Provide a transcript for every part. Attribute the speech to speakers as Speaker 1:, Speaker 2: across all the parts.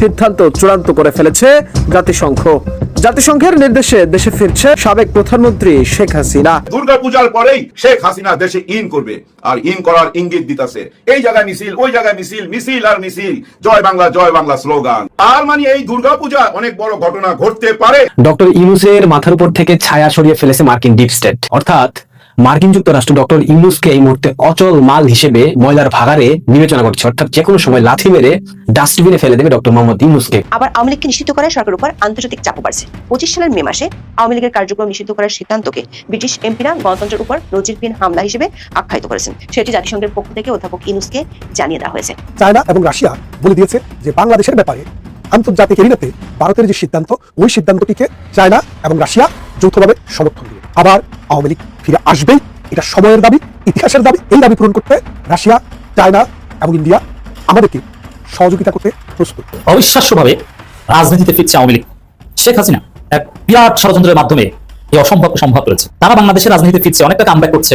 Speaker 1: সিদ্ধান্ত চূড়ান্ত করে ফেলেছে জাতিসংঘ। জাতিসংঘের নির্দেশে দেশে ফিরছে সাবেক প্রধানমন্ত্রী শেখ হাসিনা।
Speaker 2: দুর্গা পূজার পরেই শেখ হাসিনা দেশে ইন করবে আর ইন করার ইঙ্গিত দিতেছে। এই জায়গায় মিছিল ওই জায়গায় মিছিল মিছিল আর মিছিল। জয় বাংলা জয় বাংলা স্লোগান। আর মানে এই দুর্গা পূজা অনেক বড় ঘটনা ঘটতে পারে।
Speaker 3: ডক্টর ইউনুসের মাথার উপর থেকে ছায়া সরিয়ে ফেলেছে মার্কিন ডিপ স্টেট। অর্থাৎ মার্কিন যুক্তরাষ্ট্র ডক্টর ইউনুসকে এই মুহূর্তে অচল মাল হিসেবে ময়লার ভাগারে বিবেচনা করছে। অর্থাৎ যে কোনো সময় লাথি মেরে ডাস্টবিনে ফেলে দেবে ডক্টর মোহাম্মদ ইউনুসকে
Speaker 4: আবার আওয়ামী লীগকে নিষিদ্ধ করায় সরকারের উপর আন্তর্জাতিক চাপ বাড়ছে। পঁচিশ সালের মে মাসে আওয়ামী লীগের কার্যক্রম নিষিদ্ধ করার সিদ্ধান্তকে ব্রিটিশ এমপিরা গণতন্ত্রের উপর নজিরবিহীন হামলা হিসেবে আখ্যায়িত করেছেন। সেটি জাতিসংঘের পক্ষ থেকে অধ্যাপক ইনুসকে জানিয়ে দেওয়া হয়েছে।
Speaker 5: চায়না এবং রাশিয়া বলে দিয়েছে যে বাংলাদেশের ব্যাপারে আন্তর্জাতিক এরিনাতে ভারতের যে সিদ্ধান্ত ওই সিদ্ধান্তটিকে চায়না এবং রাশিয়া যৌথভাবে সমর্থন আবার আওয়ামী লীগ ফিরে আসবেই এটা সময়ের দাবি, ইতিহাসের দাবি, এই দাবি পূরণ করতে রাশিয়া, চায়না এবং ইন্ডিয়া আমাদেরকে সহযোগিতা করতে প্রস্তুত।
Speaker 6: অবিশ্বাস্যভাবে রাজনীতিতে ফিরছে আওয়ামী লীগ। শেখ হাসিনা এক বিরাট ষড়যন্ত্রের মাধ্যমে এই অসম্ভবকে সম্ভব করেছে। তারা বাংলাদেশের রাজনীতিতে ফিরছে, অনেকটা কামব্যাক করছে।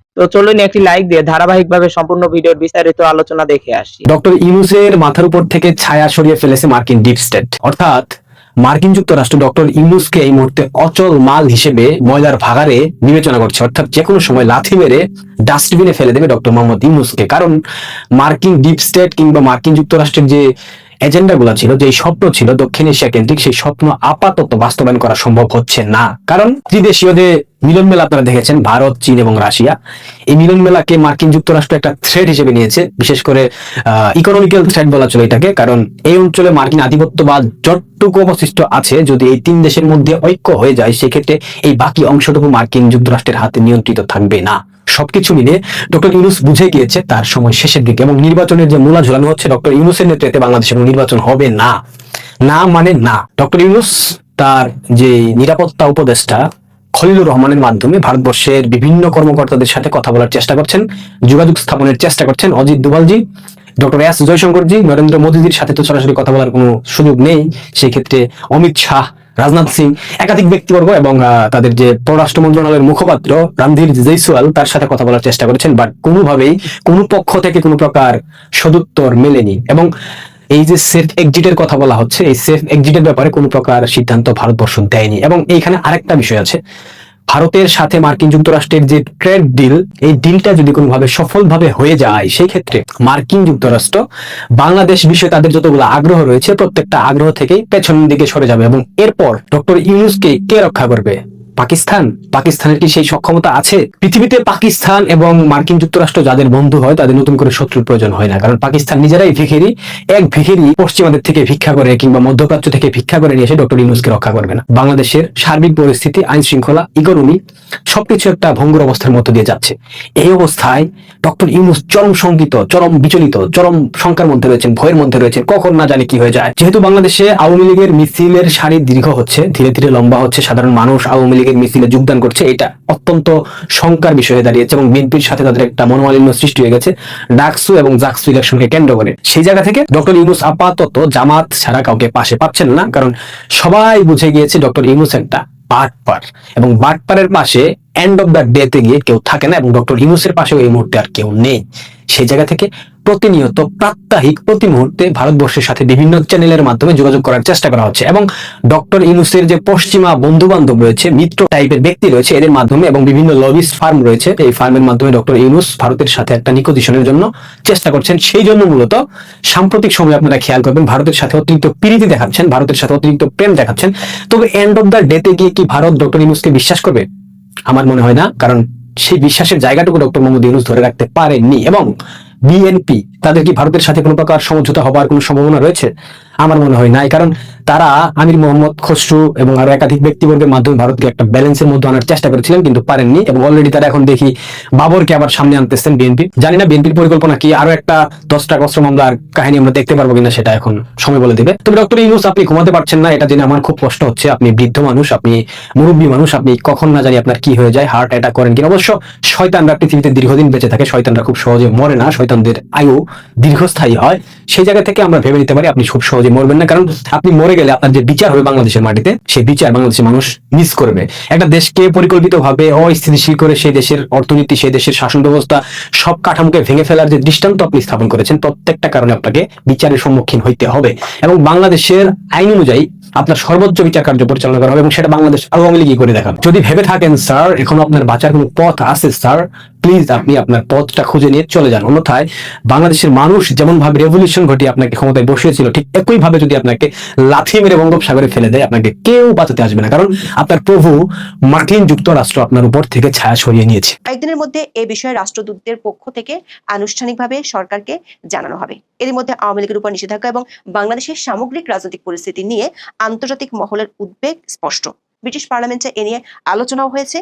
Speaker 7: তো চলুন একটি লাইক দিয়ে ধারাবাহিকভাবে সম্পূর্ণ ভিডিওর বিস্তারিত আলোচনা দেখে আসি।
Speaker 3: ডক্টর ইউনুসের মাথার উপর থেকে ছায়া সরিয়ে ফেলেছে মার্কিন ডিপ স্টেট অর্থাৎ মার্কিন যুক্তরাষ্ট্র ডক্টর ইউনুসকে এই মুহূর্তে অচল মাল হিসেবে ময়লার ভাগারে বিবেচনা করছে। অর্থাৎ যে কোনো সময় লাথি মেরে ডাস্টবিনে ফেলে দেবে ডক্টর মোহাম্মদ ইউনুসকে। কারণ মার্কিন ডিপ স্টেট কিংবা মার্কিন যুক্তরাষ্ট্রের যে এজেন্ডা গুলা ছিল যে স্বপ্ন ছিল দক্ষিণ এশিয়া কেন্দ্রিক, সেই স্বপ্ন আপাতত বাস্তবায়ন করা সম্ভব হচ্ছে না। কারণ ত্রিদেশীয় যে মিলন মেলা আপনারা দেখেছেন, ভারত, চীন এবং রাশিয়া। এই মিলন মেলাকে মার্কিন যুক্তরাষ্ট্র একটা থ্রেড হিসেবে নিয়েছে, বিশেষ করে ইকোনমিক্যাল থ্রেড বলা চলে এটাকে, কারণ এই অঞ্চলে মার্কিন আধিপত্যবাদ যতটুকু অবশিষ্ট আছে, যদি এই তিন দেশের মধ্যে ঐক্য হয়ে যায়, সেক্ষেত্রে এই বাকি অংশটুকু মার্কিন যুক্তরাষ্ট্রের হাতে নিয়ন্ত্রিত থাকবে না। সবকিছু মিলে ডক্টর ইউনুস বুঝে গিয়েছে তার সময় শেষের দিকে এবং নির্বাচনের যে মূলা ঝুলানো হচ্ছে ডক্টর ইউনুসের নেতৃত্বে বাংলাদেশে নির্বাচন হবে না। না মানে না। ডক্টর ইউনুস তার যে নিরাপত্তা উপদেষ্টা খলিলুর রহমানের মাধ্যমে ভারতবর্ষের বিভিন্ন কর্মকর্তাদের সাথে কথা বলার চেষ্টা করছেন, যোগাযোগ স্থাপনের চেষ্টা করছেন অজিত দুবালজি ডক্টর এস জয়শঙ্করজি, নরেন্দ্র মোদীজির সাথে তো সরাসরি কথা বলার কোনো সুযোগ নেই। সেই ক্ষেত্রে অমিত শাহ রাজনাথ সিং, একাধিক ব্যক্তিবর্গ এবং তাদের যে পররাষ্ট্র মন্ত্রণালয়ের মুখপাত্র রণধীর জয়সওয়াল, তার সাথে কথা বলার চেষ্টা করেছেন বাট কোনোভাবেই কোনো পক্ষ থেকে কোনো প্রকার সদুত্তর মেলেনি। এবং এই যে সেফ এক্সিটের কথা বলা হচ্ছে, এই সেফ এক্সিটের ব্যাপারে কোনো প্রকার সিদ্ধান্ত ভারতবর্ষ দেয়নি। এবং এইখানে আরেকটা বিষয় আছে ভারতের সাথে মার্কিন যুক্তরাষ্ট্রের যে ট্রেড ডিল, এই ডিলটা যদি কোনোভাবে সফলভাবে হয়ে যায় সেই ক্ষেত্রে মার্কিন যুক্তরাষ্ট্র বাংলাদেশ বিষয়ে তাদের যতগুলো আগ্রহ রয়েছে, প্রত্যেকটা আগ্রহ থেকেই পেছনের দিকে সরে যাবে এবং এরপর ডক্টর ইউনুসকে কে রক্ষা করবে? পাকিস্তান? পাকিস্তানের কি সেই সক্ষমতা আছে? পৃথিবীতে পাকিস্তান এবং মার্কিন যুক্তরাষ্ট্র যাদের বন্ধু হয়, তাদের নতুন করে শত্রুর প্রয়োজন হয় না। কারণ পাকিস্তান নিজেরাই ভিখেরি, এক ভিখেরি পশ্চিমাদের থেকে ভিক্ষা করে কিংবা মধ্যপ্রাচ্য থেকে ভিক্ষা করে নিয়ে এসে ডক্টর ইউনুসকে রক্ষা করবে না। বাংলাদেশের সার্বিক পরিস্থিতি আইন শৃঙ্খলা ইকোনমি, সবকিছু একটা ভঙ্গুর অবস্থার মধ্য দিয়ে যাচ্ছে। এই অবস্থায় ডক্টর ইউনুস চরম শঙ্কিত, চরম বিচলিত, চরম শঙ্কার মধ্যে রয়েছেন, ভয়ের মধ্যে রয়েছেন, কখন না জানি কি হয়ে যায়। যেহেতু বাংলাদেশে আওয়ামী লীগের মিছিলের সারি দীর্ঘ হচ্ছে, ধীরে ধীরে লম্বা হচ্ছে, সাধারণ মানুষ আওয়ামী লীগের মিছিলে যোগদান করছে, এটা অত্যন্ত শঙ্কার বিষয় হয়ে দাঁড়িয়েছে এবং বিএনপির সাথে তাদের একটা মনোমালিন্য সৃষ্টি হয়ে গেছে ডাকসু এবং জাকসু ইলেকশনকে কেন্দ্র করে। সেই জায়গা থেকে ডক্টর ইউনুস আপাতত জামাত ছাড়া কাউকে পাশে পাচ্ছেন না, কারণ সবাই বুঝে গিয়েছে ডক্টর ইউনুস একটা বাটপার এবং বাটপারের পাশে এন্ড অফ দ্য ডেতে গিয়ে কেউ থাকে না এবং ডক্টর ইউনুসের পাশেও এই মুহূর্তে আর কেউ নেই। সেই জায়গা থেকে প্রতিনিয়ত প্রাত্যহিক প্রতি মুহূর্তে ভারতবর্ষের সাথে বিভিন্ন চ্যানেলের মাধ্যমে যোগাযোগ করার চেষ্টা করা হচ্ছে এবং ডক্টর ইউনুসের যে পশ্চিমা বন্ধু বান্ধব রয়েছে, মিত্র টাইপের ব্যক্তি রয়েছে এদের মাধ্যমে এবং বিভিন্ন লবিস্ট ফার্ম রয়েছে, এই ফার্মের মাধ্যমে ডক্টর ইউনুস ভারতের সাথে একটা নিকোজিশনের জন্য চেষ্টা করছেন। সেই জন্য মূলত সাম্প্রতিক সময়ে আপনারা খেয়াল করবেন, ভারতের সাথে অতিরিক্ত প্রীতি দেখাচ্ছেন, ভারতের সাথে অতিরিক্ত প্রেম দেখাচ্ছেন। তবে এন্ড অফ দ্য ডেতে গিয়ে কি ভারত ডক্টর ইউনুসকে বিশ্বাস করবে? আমার মনে হয় না, কারণ সেই বিশ্বাসের জায়গাটুকু ডক্টর মোহাম্মদ ইউনুস ধরে রাখতে পারেননি এবং বিএনপি তাদের কি ভারতের সাথে কোনো প্রকার সমঝোতা হবার কোনো সম্ভাবনা রয়েছে? আমার মনে হয় নাই, কারণ তারা আমির মোহাম্মদ খসরু এবং আরও একাধিক ব্যক্তিবর্গের মাধ্যমে ভারতকে একটা ব্যালেন্সের মধ্যে আনার চেষ্টা করেছিলেন, কিন্তু পারেননি এবং অলরেডি তারা এখন দেখি বাবরকে আবার সামনে আনতেছেন বিএনপি জানি না বিএনপির পরিকল্পনা কি, আরও একটা দশটা অস্ত্র মামলার কাহিনী আমরা দেখতে পারব কিনা সেটা এখন সময় বলে দিবে। তবে ডক্টর ইউনুস, আপনি ঘুমাতে পারছেন না, এটা জেনে আমার খুব কষ্ট হচ্ছে। আপনি বৃদ্ধ মানুষ, আপনি মুরব্বী মানুষ, আপনি কখন না জানি আপনার কি হয়ে যায় হার্ট অ্যাটাক করেন কিনা। অবশ্য শয়তানরা পৃথিবীতে দীর্ঘদিন বেঁচে থাকে, শয়তানরা খুব সহজে মরে না, শয়তানদের আয়ু দীর্ঘস্থায়ী হয়। সেই জায়গা থেকে আমরা ভেবে নিতে পারি আপনি খুব সহজে মরবেন না। কারণ আপনি মরে গেলে আপনার যে বিচার হবে বাংলাদেশের মাটিতে, সেই বিচার বাংলাদেশের মানুষ মিস করবে। একটা দেশকে পরিকল্পিতভাবে অস্থিতিশীল করে সেই দেশের অর্থনীতি, সেই দেশের শাসন ব্যবস্থা সব কাঠামোকে ভেঙে ফেলার যে দৃষ্টান্ত আপনি স্থাপন করেছেন, প্রত্যেকটা কারণে আপনাকে বিচারের সম্মুখীন হইতে হবে। এবং বাংলাদেশের আইন অনুযায়ী আপনার সর্বোচ্চ বিচার কার্য পরিচালনা করা হবে এবং সেটা বাংলাদেশ আওয়ামী লীগই করে দেখাবে। যদি ভেবে থাকেন, স্যার, এখন আপনার বাঁচার কোনো পথ আছে, স্যার? প্লিজ আপনি আপনার পথটা খুঁজে নিয়ে চলে যান। অন্যথায় বাংলাদেশের মানুষ যেমন ভাবে রেভলিউশন ঘটিয়ে আপনাকে ক্ষমতায় বসিয়েছিল, ঠিক একই ভাবে যদি আপনাকে লাথি মেরে বঙ্গোপসাগরে ফেলে দেয়, আপনাকে কেউ বাঁচাতে আসবে না। কারণ আপনার প্রভু মার্কিন যুক্তরাষ্ট্র আপনার উপর থেকে ছায়া সরিয়ে নিয়েছে।
Speaker 4: একদিনের মধ্যে এ বিষয়ে রাষ্ট্রদূতদের পক্ষ থেকে আনুষ্ঠানিকভাবে সরকারকে জানানো হবে। এর মধ্যে আওয়ামী লীগের উপর নিষেধাজ্ঞা এবং বাংলাদেশের সামগ্রিক রাজনৈতিক পরিস্থিতি নিয়ে আন্তর্জাতিক মহলের উদ্বেগ স্পষ্ট। ব্রিটিশ পার্লামেন্টে এ নিয়ে আলোচনাও হয়েছে।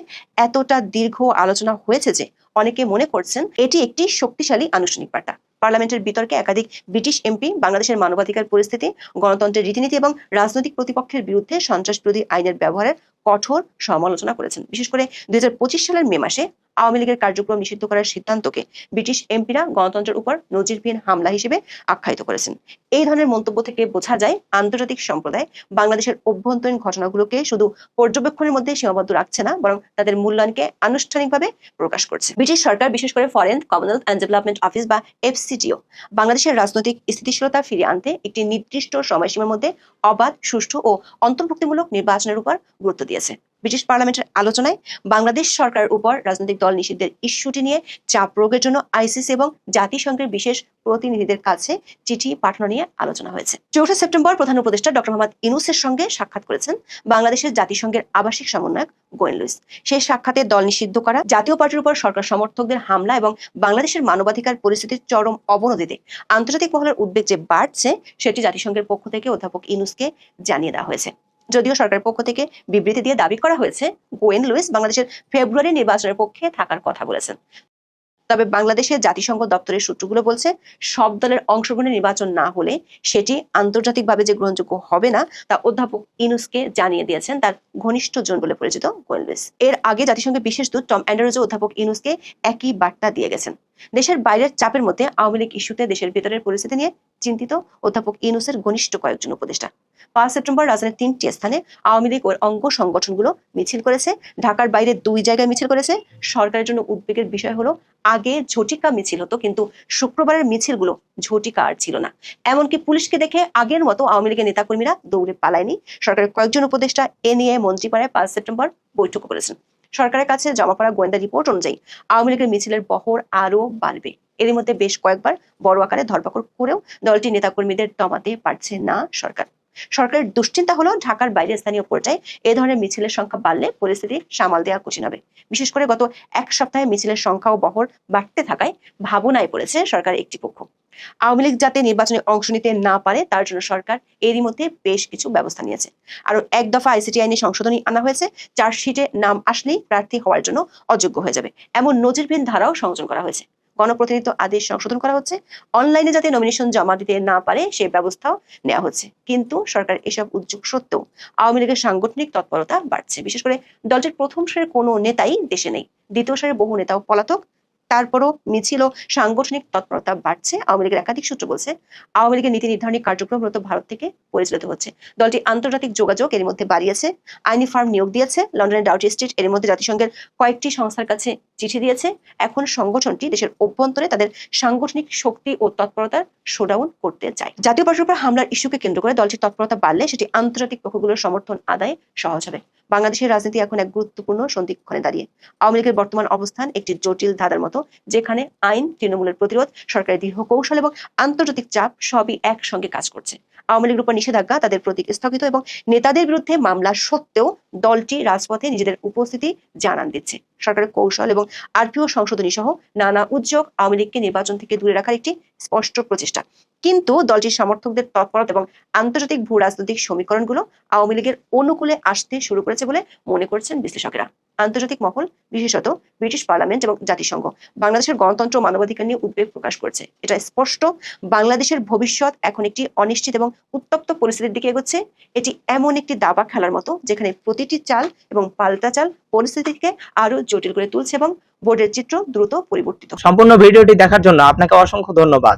Speaker 4: এতটা দীর্ঘ আলোচনা হয়েছে যে অনেকে মনে করছেন এটি একটি শক্তিশালী আনুষ্ঠানিক বার্তা। পার্লামেন্টের বিতর্কে একাধিক ব্রিটিশ এমপি বাংলাদেশের মানবাধিকার পরিস্থিতি, গণতন্ত্রের রীতিনীতি এবং রাজনৈতিক প্রতিপক্ষের বিরুদ্ধে সন্ত্রাসবিরোধী আইনের ব্যবহারের কঠোর সমালোচনা করেছেন। বিশেষ করে দুই হাজার পঁচিশ সালের মে মাসে আওয়ামী লীগের কার্যক্রম নিষিদ্ধ করার সিদ্ধান্তকে ব্রিটিশ এমপিরা গণতন্ত্রের উপর নজিরবিহীন হামলা হিসেবে আখ্যায়িত করেছেন। এই ধরনের মন্তব্য থেকে বোঝা যায়, আন্তর্জাতিক সম্প্রদায় বাংলাদেশের অভ্যন্তরীণ ঘটনাগুলোকে শুধু পর্যবেক্ষণের মধ্যে সীমাবদ্ধ রাখছে না, বরং তাদের মূল্যায়নকে আনুষ্ঠানিকভাবে প্রকাশ করছে। ব্রিটিশ সরকার, বিশেষ করে Foreign, Commonwealth and Development Office বা এফসিটিও, বাংলাদেশের রাজনৈতিক স্থিতিশীলতা ফিরিয়ে আনতে একটি নির্দিষ্ট সময়সীমার মধ্যে অবাধ, সুষ্ঠু ও অন্তর্ভুক্তিমূলক নির্বাচনের উপর গুরুত্ব দিয়েছে। ব্রিটিশ পার্লামেন্টের আলোচনায় বাংলাদেশ সরকারের উপর রাজনৈতিক দল নিষিদ্ধের ইস্যুটি নিয়ে চাপ প্রয়োগের জন্য আইসিসি এবং জাতিসংঘের বিশেষ প্রতিনিধিদের কাছে চিঠি পাঠানো নিয়ে আলোচনা হয়েছে। চৌঠা সেপ্টেম্বর প্রধান উপদেষ্টা ডক্টর মোহাম্মদ ইনুসের সঙ্গে সাক্ষাৎ করেছেন বাংলাদেশের জাতিসংঘের আবাসিক সমন্বয়ক গোয়েন লুইস। সেই সাক্ষাতে দল নিষিদ্ধ করা, জাতীয় পার্টির উপর সরকার সমর্থকদের হামলা এবং বাংলাদেশের মানবাধিকার পরিস্থিতির চরম অবনতিতে আন্তর্জাতিক মহলের উদ্বেগ যে বাড়ছে, সেটি জাতিসংঘের পক্ষ থেকে অধ্যাপক ইনুসকে জানিয়ে দেওয়া হয়েছে। যদিও সরকারের পক্ষ থেকে বিবৃতি দিয়ে দাবি করা হয়েছে, গোয়েন লুইস বাংলাদেশের ফেব্রুয়ারি নির্বাচনের পক্ষে থাকার কথা বলেছেন। তবে বাংলাদেশের জাতিসংঘ দপ্তরের সূত্রগুলো বলছে, সব দলের অংশগ্রহণে নির্বাচন না হলে সেটি আন্তর্জাতিকভাবে যে গ্রহণযোগ্য হবে না, তা অধ্যাপক ইনুসকে জানিয়ে দিয়েছেন তার ঘনিষ্ঠ জন বলে পরিচিত গোয়েন এর আগে জাতিসংঘের বিশেষ দূত টম অ্যান্ডারোজও অধ্যাপক ইনুসকে একই বার্তা দিয়ে গেছেন। দেশের বাইরের চাপের মধ্যে আওয়ামী লীগ ইস্যুতে দেশের ভেতরের পরিস্থিতি নিয়ে চিন্তিত অধ্যাপক ইনুসের ঘনিষ্ঠ কয়েকজন উপদেষ্টা। পাঁচ সেপ্টেম্বর রাজধানীর তিনটি স্থানে আওয়ামী লীগ ও অঙ্গ সংগঠনগুলো মিছিল করেছে। ঢাকার বাইরে দুই জায়গায় মিছিল করেছে। সরকারের জন্য উদ্বেগের বিষয় হলো, আগে ঝটিকা মিছিল হতো, কিন্তু শুক্রবারের মিছিলগুলো ঝটিকা আর ছিল না। এমনকি পুলিশকে দেখে আগের মতো আওয়ামী লীগের নেতাকর্মীরা দৌড়ে পালায়নি। সরকারের কয়েকজন উপদেষ্টা এ নিয়ে মন্ত্রীপাড়ায় পাঁচ সেপ্টেম্বর বৈঠক করেছেন। সরকারের কাছে জমা পড়া গোয়েন্দা রিপোর্ট অনুযায়ী, আওয়ামী লীগের মিছিলের বহর আরও বাড়বে। এর মধ্যে বেশ কয়েকবার বড় আকারে ধরপাকড় করেও দলটির নেতাকর্মীদের দমাতে পারছে না সরকার। সরকারের দুশ্চিন্তা হলো ঢাকার বাইরে স্থানীয় পর্যায়ে এ ধরনের মিছিলের সংখ্যা বাড়লে পরিস্থিতি সামাল দেওয়া কঠিন হবে। বিশেষ করে গত এক সপ্তাহে মিছিলের সংখ্যা ও বহর বাড়তে থাকায় ভাবনায় পড়েছে সরকার একটি পক্ষ। আওয়ামী লীগ যাতে নির্বাচনে অংশ নিতে না পারে, তার জন্য সরকার এরই মধ্যে বেশ কিছু ব্যবস্থা নিয়েছে। আরও এক দফা আইসিটি আইনে সংশোধনী আনা হয়েছে, চার্জশিটে নাম আসলেই প্রার্থী হওয়ার জন্য অযোগ্য হয়ে যাবে। এমন নজিরবিহীন ধারাও সংযোজন করা হয়েছে। গণপ্রতিনিধিত্ব আদেশ সংশোধন করা হচ্ছে। অনলাইনে যাতে নমিনেশন জমা দিতে না পারে, সে ব্যবস্থাও নেওয়া হচ্ছে। কিন্তু সরকার এসব উদ্যোগ সত্ত্বেও আওয়ামী লীগের সাংগঠনিক তৎপরতা বাড়ছে। বিশেষ করে দলটির প্রথম সারির কোনো নেতাই দেশে নেই। দ্বিতীয় সারির বহু নেতাও পলাতক, তারপরও মিছিল ও সাংগঠনিক তৎপরতা বাড়ছে, আওয়ামী লীগের একাধিক সূত্র বলছে। আওয়ামী লীগের নীতি নির্ধারণী কার্যক্রম মূলত ভারত থেকে পরিচালিত হচ্ছে। দলটি আন্তর্জাতিক যোগাযোগ এর মধ্যে বাড়িয়েছে, আইনি ফার্ম নিয়োগ দিয়েছে, লন্ডনের ডাউটি স্ট্রিট এর মধ্যে জাতিসংঘের কয়েকটি সংস্থার কাছে চিঠি দিয়েছে। এখন সংগঠনটি দেশের অভ্যন্তরে তাদের সাংগঠনিক শক্তি ও তৎপরতার শোডাউন করতে চায়। জাতীয় পার্টির উপর হামলার ইস্যুকে কেন্দ্র করে দলটির তৎপরতা বাড়লে সেটি আন্তর্জাতিক পক্ষগুলোর সমর্থন আদায় সহজ হবে। বাংলাদেশের রাজনীতি এখন এক গুরুত্বপূর্ণ সন্ধিক্ষণে দাঁড়িয়ে। আওয়ামী লীগের বর্তমান অবস্থান একটি জটিল ধাঁধার মতো, যেখানে আইন, তৃণমূলের প্রতিরোধ, সরকারের দীর্ঘ কৌশল এবং আন্তর্জাতিক চাপ সবই একসঙ্গে কাজ করছে। আওয়ামী লীগের উপর নিষেধাজ্ঞা তাদের প্রতীক স্থগিত এবং নেতাদের বিরুদ্ধে মামলা সত্ত্বেও দলটি রাজপথে নিজেদের উপস্থিতি জানান দিচ্ছে। সরকারের কৌশল এবং আরপিও সংশোধনী সহ নানা উদ্যোগ আওয়ামী লীগকে নির্বাচন থেকে দূরে রাখার একটি স্পষ্ট প্রচেষ্টা। কিন্তু দলটির সমর্থকদের তৎপরতা এবং আন্তর্জাতিক ভূ রাজনৈতিক সমীকরণগুলো আওয়ামী লীগের অনুকূলে আসতে শুরু করেছে বলে মনে করছেন বিশ্লেষকেরা। আন্তর্জাতিক মহল, বিশেষত ব্রিটিশ পার্লামেন্ট এবং জাতিসংঘ, বাংলাদেশের গণতন্ত্র মানবাধিকার নিয়ে উদ্বেগ প্রকাশ করছে। এটা স্পষ্ট, বাংলাদেশের ভবিষ্যৎ এখন একটি অনিশ্চিত এবং উত্তপ্ত পরিস্থিতির দিকে এগোচ্ছে। এটি এমন একটি দাবা খেলার মতো, যেখানে প্রতিটি চাল এবং পাল্টা চাল পরিস্থিতিকে আরও জটিল করে তুলছে এবং বোর্ডের চিত্র দ্রুত পরিবর্তিত।
Speaker 7: সম্পূর্ণ ভিডিওটি দেখার জন্য আপনাকে অসংখ্য ধন্যবাদ।